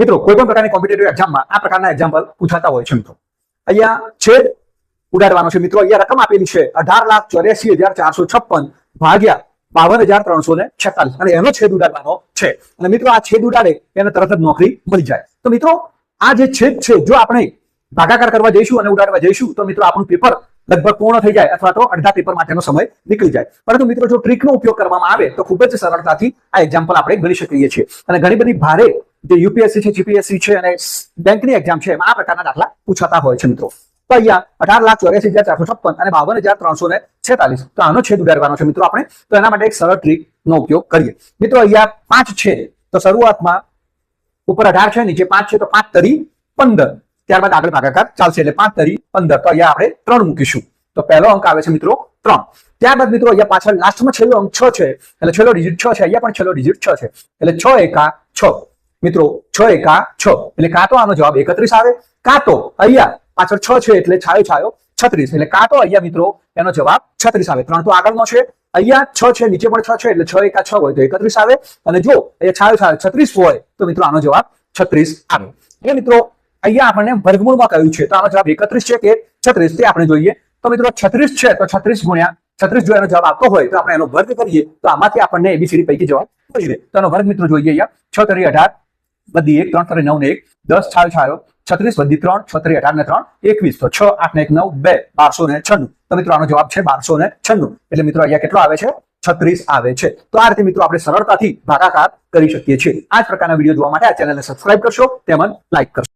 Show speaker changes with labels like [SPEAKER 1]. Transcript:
[SPEAKER 1] મિત્રો કોઈ પણ પ્રકારની કોમ્પિટેટિવ એક્ઝામમાં આ પ્રકારના એક્ઝામ્પલ પૂછાતા હોય છે મિત્રો. અહીંયા છેદ ઉડાડવાનો છે મિત્રો. અહીંયા રકમ આપેલી છે અઢાર લાખ ચોર્યાસી હજાર ચારસો છપ્પન ભાગ્યા બાવન હજાર ત્રણસો ને છેતાલીસ. અને એનો છેદ ઉડાડવાનો છે. અને મિત્રો, આ છેદ ઉડાડે એને તરત જ નોકરી મળી જાય. તો મિત્રો, આ જે છેદ છે, જો આપણે ભાગાકાર કરવા જઈશું અને ઉડાડવા જઈશું, તો મિત્રો, આપણું પેપર લગભગ પૂર્ણ થઈ જાય અથવા તો અડધા પેપર માટેનો સમય નીકળી જાય. પરંતુ મિત્રો, જો ટ્રીકનો ઉપયોગ કરવામાં આવે, તો ખૂબ જ સરળતાથી આ એક્ઝામ્પલ આપણે ગણી શકીએ છીએ. અને ઘણી બધી ભારે જે યુપીએસસી છે જીપીએસસી છે અને બેંકની એક્ઝામ છે આ પ્રકારના દાખલા પૂછાતા હોય છે મિત્રો. તો અહીંયા અઢાર લાખ ચોર્યાસી હજાર ચારસો છપ્પન અને બાવન હજાર ત્રણસો ને છેતાલીસ. તો આનો છેદ ઉડાડવાનો છે મિત્રો આપણે. તો એના માટે એક સરળ ટ્રીક નો ઉપયોગ કરીએ. મિત્રો અહીંયા પાંચ છે. તો શરૂઆતમાં ઉપર અઢાર છે, નીચે પાંચ છે, તો પાંચ તરી પંદર. ત્યારબાદ આગળ ભાગાકાર ચાલશે એટલે પાંચ તરી પંદર. તો અહીંયા આપણે ત્રણ મૂકીશું. તો પહેલો અંક આવે છે મિત્રો ત્રણ. ત્યારબાદ મિત્રો અહીંયા પાછળ લાસ્ટમાં છેલ્લો અંક છ છે. એટલે છેલ્લો ડિજિટ છ છે. અહીંયા પણ છેલ્લો ડિજિટ છ છે. એટલે છ એકા છ. મિત્રો, છ એકા છ. એટલે કાં તો આનો જવાબ એકત્રીસ આવે. કાં તો અહીંયા પાછળ છ છે એટલે છાયો છાયો છત્રીસ. એટલે કાં તો અહીંયા મિત્રો, એનો જવાબ છત્રીસ આવે. ત્રણ તો આગળનો છે. અહીંયા છ છે, નીચે પણ છ છે, એટલે છ એકા છ હોય તો એકત્રીસ આવે. અને જો અહીંયા છાયો છાયો છત્રીસ હોય, તો મિત્રો આનો જવાબ છત્રીસ આવે. એટલે મિત્રો, અહીંયા આપણને વર્ગમૂળમાં કહ્યું છે. તો આનો જવાબ એકત્રીસ છે કે છત્રીસ? તે આપણે જોઈએ. તો મિત્રો, છત્રીસ છે, તો છત્રીસ ગુણ્યા છત્રીસ જો એનો જવાબ આપતો હોય, તો આપણે એનો વર્ગ કરીએ. તો આમાંથી આપણને એબીસીડી પૈકી જવાબ મળી તો એનો વર્ગ મિત્રો જોઈએ અહીંયા. છ તરી અઢાર બધી એક, ત્રણ તરી નવ ને એક, દસ, છાયો છાયો, છત્રીસ બધી ત્રણ, છત્રી, અઢાર ને ત્રણ, એકવીસ. તો છ, આઠ ને એક, નવ, બે, બારસો ને છન્નું. તો મિત્રો આનો જવાબ છે બારસો ને છન્નું. એટલે મિત્રો અહીંયા કેટલો આવે છે? છત્રીસ આવે છે. તો આ રીતે મિત્રો આપણે સરળતાથી ભાગાકાર કરી શકીએ છીએ. આ જ પ્રકારના વીડિયો જોવા માટે આ ચેનલને સબસ્ક્રાઇબ કરશો, તેમજ લાઇક કરશો.